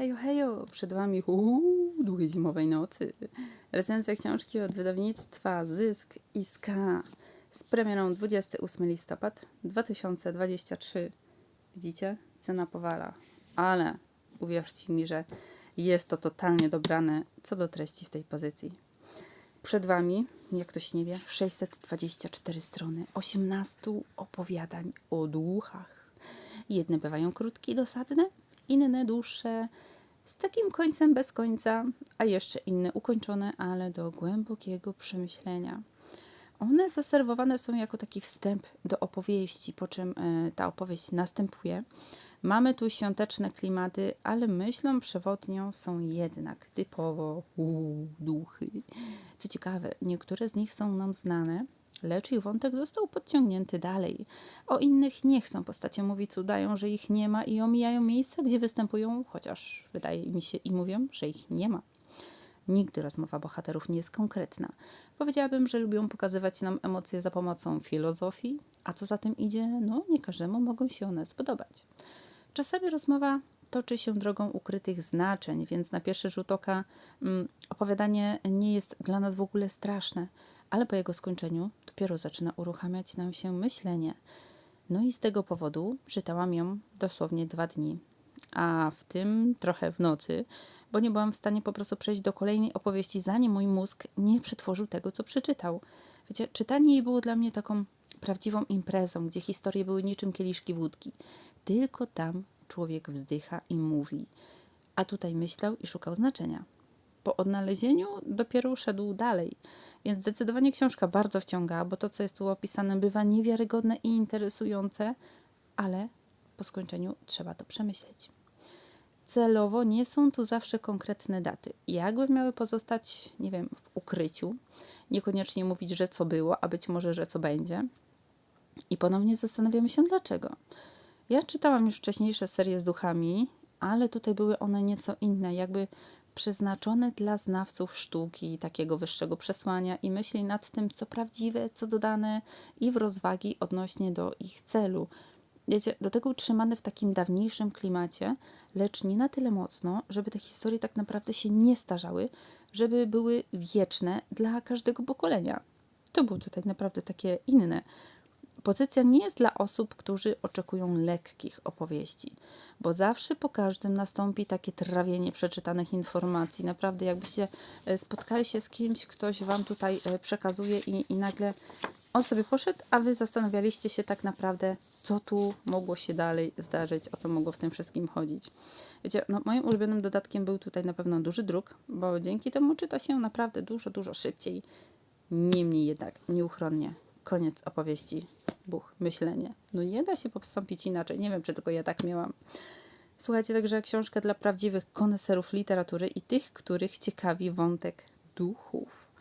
Hejo, hejo, przed Wami uuu, długiej zimowej nocy. Recenzja książki od wydawnictwa Zysk i Ska z premierą 28 listopad 2023. Widzicie? Cena powala. Ale uwierzcie mi, że jest to totalnie dobrane co do treści w tej pozycji. Przed Wami, jak ktoś nie wie, 624 strony, 18 opowiadań o duchach. Jedne bywają krótkie i dosadne, inne dłuższe, z takim końcem bez końca, a jeszcze inne ukończone, ale do głębokiego przemyślenia. One zaserwowane są jako taki wstęp do opowieści, po czym e, ta opowieść następuje. Mamy tu świąteczne klimaty, ale myślą przewodnią są jednak typowo uu, duchy. Co ciekawe, niektóre z nich są nam znane, lecz ich wątek został podciągnięty dalej. O innych nie chcą postacie mówić, udają, że ich nie ma i omijają miejsca, gdzie występują, chociaż wydaje mi się i mówią, że ich nie ma. Nigdy rozmowa bohaterów nie jest konkretna. Powiedziałabym, że lubią pokazywać nam emocje za pomocą filozofii, a co za tym idzie, no nie każdemu mogą się one spodobać. Czasami rozmowa toczy się drogą ukrytych znaczeń, więc na pierwszy rzut oka mm, opowiadanie nie jest dla nas w ogóle straszne, ale po jego skończeniu dopiero zaczyna uruchamiać nam się myślenie. No i z tego powodu czytałam ją dosłownie dwa dni, a w tym trochę w nocy, bo nie byłam w stanie po prostu przejść do kolejnej opowieści, zanim mój mózg nie przetworzył tego, co przeczytał. Wiecie, czytanie jej było dla mnie taką prawdziwą imprezą, gdzie historie były niczym kieliszki wódki. Tylko tam człowiek wzdycha i mówi, a tutaj myślał i szukał znaczenia. Po odnalezieniu dopiero szedł dalej. Więc zdecydowanie książka bardzo wciąga, bo to, co jest tu opisane, bywa niewiarygodne i interesujące, ale po skończeniu trzeba to przemyśleć. Celowo nie są tu zawsze konkretne daty. Jakby miały pozostać, nie wiem, w ukryciu, niekoniecznie mówić, że co było, a być może, że co będzie. I ponownie zastanawiamy się, dlaczego. Ja czytałam już wcześniejsze serie z duchami, ale tutaj były one nieco inne, jakby przeznaczone dla znawców sztuki, takiego wyższego przesłania i myśli nad tym, co prawdziwe, co dodane i w rozwagi odnośnie do ich celu. Wiecie, do tego utrzymane w takim dawniejszym klimacie, lecz nie na tyle mocno, żeby te historie tak naprawdę się nie starzały, żeby były wieczne dla każdego pokolenia. To było tutaj naprawdę takie inne. Pozycja nie jest dla osób, którzy oczekują lekkich opowieści, bo zawsze po każdym nastąpi takie trawienie przeczytanych informacji. Naprawdę, jakbyście e, spotkali się z kimś, ktoś wam tutaj e, przekazuje i, i nagle on sobie poszedł, a wy zastanawialiście się tak naprawdę, co tu mogło się dalej zdarzyć, o co mogło w tym wszystkim chodzić. Wiecie, no moim ulubionym dodatkiem był tutaj na pewno duży druk, bo dzięki temu czyta się naprawdę dużo, dużo szybciej. Niemniej jednak, nieuchronnie, koniec opowieści, buch, myślenie. No nie da się postąpić inaczej. Nie wiem, czy tylko ja tak miałam. Słuchajcie, także książka dla prawdziwych koneserów literatury i tych, których ciekawi wątek duchów,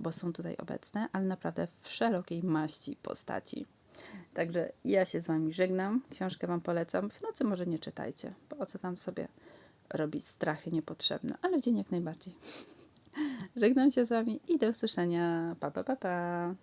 bo są tutaj obecne, ale naprawdę w szerokiej maści postaci. Także ja się z Wami żegnam. Książkę Wam polecam. W nocy może nie czytajcie, bo o co tam sobie robić strachy niepotrzebne, ale w dzień jak najbardziej. Żegnam się z Wami i do usłyszenia. Pa, pa, pa, pa.